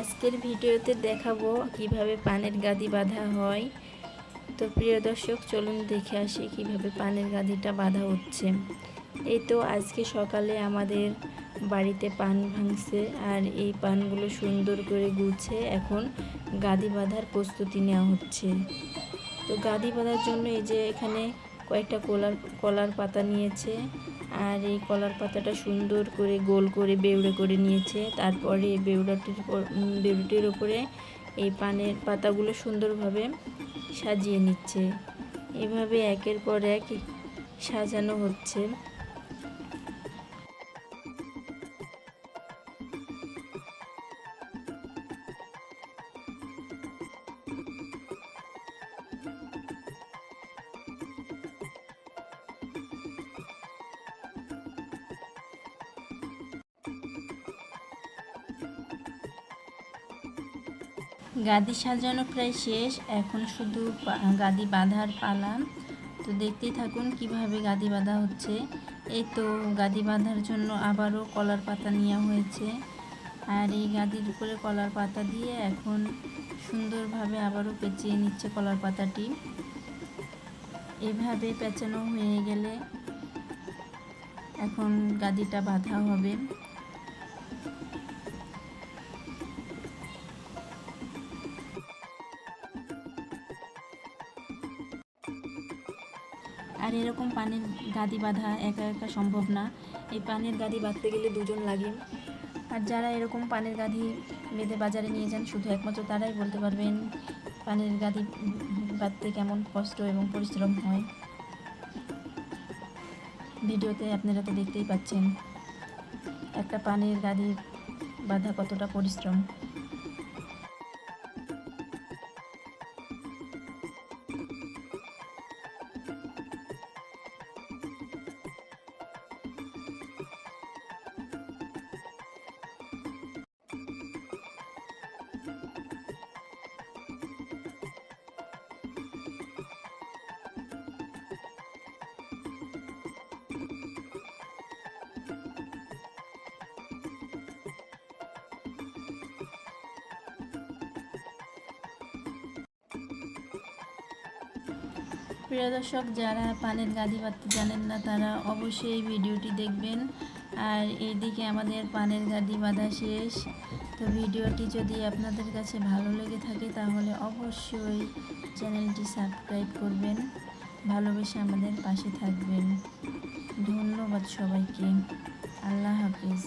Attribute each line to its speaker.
Speaker 1: আজকের ভিডিওতে দেখাবো কীভাবে পানের গাদি বাঁধা হয়। তো প্রিয় দর্শক, চলুন দেখে আসি কীভাবে পানের গাদিটা বাঁধা হচ্ছে। এই তো আজকে সকালে আমাদের বাড়িতে পান ভাঙছে আর এই পানগুলো সুন্দর করে গুছে এখন গাদি বাঁধার প্রস্তুতি নেওয়া হচ্ছে। তো গাদি বাঁধার জন্য এই যে এখানে কয়েকটা কলার কলার পাতা নিয়েছে। আর এই কলার পাতাটা সুন্দর করে গোল করে বেউড়ে করে নিয়েছে। তারপরে বেউড়াটির বেউড়িটির ওপরে এই পানের পাতাগুলো সুন্দরভাবে সাজিয়ে নিচ্ছে। এভাবে একের পর এক সাজানো হচ্ছে। গাদি সাজানো প্রায় শেষ, এখন শুধু গাদি বাঁধার পালা। তো দেখতেই থাকুন কীভাবে গাদি বাঁধা হচ্ছে। এই তো গাদি বাঁধার জন্য আবারও কলার পাতা নেওয়া হয়েছে। আর এই গাদির উপরে কলার পাতা দিয়ে এখন সুন্দরভাবে আবারও পেঁচিয়ে নিচ্ছে কলার পাতাটি। এভাবে পেঁচানো হয়ে গেলে এখন গাদিটা বাঁধা হবে। আর এরকম পানির গাদি বাঁধা একা একা সম্ভব না। এই পানির গাদি বাঁধতে গেলে দুজন লাগে। আর যারা এরকম পানির গাদি বেঁধে বাজারে নিয়ে যান, শুধু একমাত্র তারাই বলতে পারবেন পানির গাদি বাঁধতে কেমন কষ্ট এবং পরিশ্রম হয়। ভিডিওতে আপনারা তো দেখতেই পাচ্ছেন একটা পানির গাদি বাঁধা কতটা পরিশ্রম। প্রিয় দর্শক, যারা পানের গাদি বাঁধতে জানেন না, তারা অবশ্যই এই ভিডিওটি দেখবেন। আর এইদিকে আমাদের পানের গাদি বাঁধা শেষ। তো ভিডিওটি যদি আপনাদের কাছে ভালো লেগে থাকে, তাহলে অবশ্যই চ্যানেলটি সাবস্ক্রাইব করবেন। ভালোবেসে আমাদের পাশে থাকবেন। ধন্যবাদ সবাইকে। আল্লাহ হাফিজ।